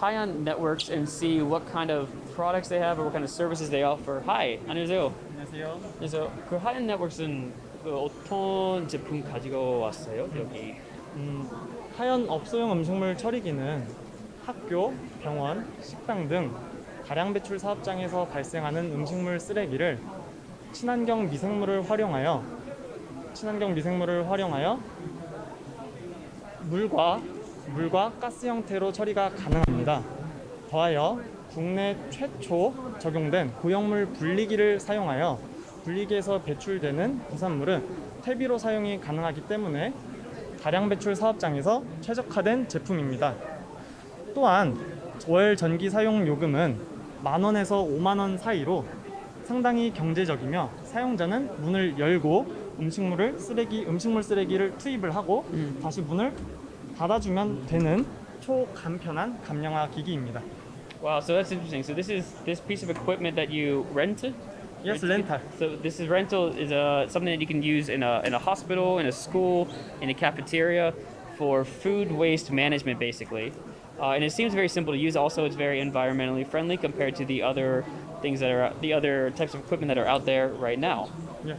High-end networks and see what kind of products they have or what kind of services they offer. Hi, 안녕하세요. 안녕하세요. 그래서 그 하이엔드 네트워크는 그 어떤 제품 가지고 왔어요 여기? 음, 하연 업소용 음식물 처리기는 학교, 병원, 식당 등 다량 배출 사업장에서 발생하는 음식물 쓰레기를 친환경 미생물을 활용하여 친환경 미생물을 활용하여 물과 물과 가스 형태로 처리가 가능합니다. 더하여 국내 최초 적용된 고형물 분리기를 사용하여 분리기에서 배출되는 부산물은 퇴비로 사용이 가능하기 때문에 다량 배출 사업장에서 최적화된 제품입니다. 또한 월 전기 사용 요금은 만 원에서 5만 원 사이로 상당히 경제적이며 사용자는 문을 열고 음식물을 쓰레기 음식물 쓰레기를 투입을 하고 음. 다시 문을 닫아주면 되는 초간편한 감량화 기기입니다. Wow, so that's interesting. So this is this piece of equipment that you rent. Yes, rental. So this is rental is uh, something that you can use in a in a hospital, in a school, in a cafeteria for food waste management, basically. Uh, and it seems very simple to use. Also, it's very environmentally friendly compared to the other things that are the other types of equipment that are out there right now. Yeah.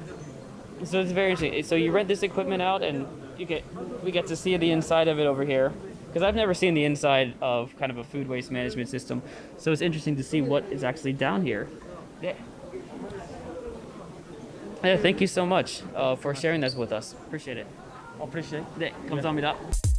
So it's very interesting. So you rent this equipment out, and you get we get to see the inside of it over here. Because I've never seen the inside of kind of a food waste management system, so it's interesting to see what is actually down here. Yeah. Yeah, thank you so much uh, for sharing this with us. Appreciate it. Appreciate. 네, 감사합니다.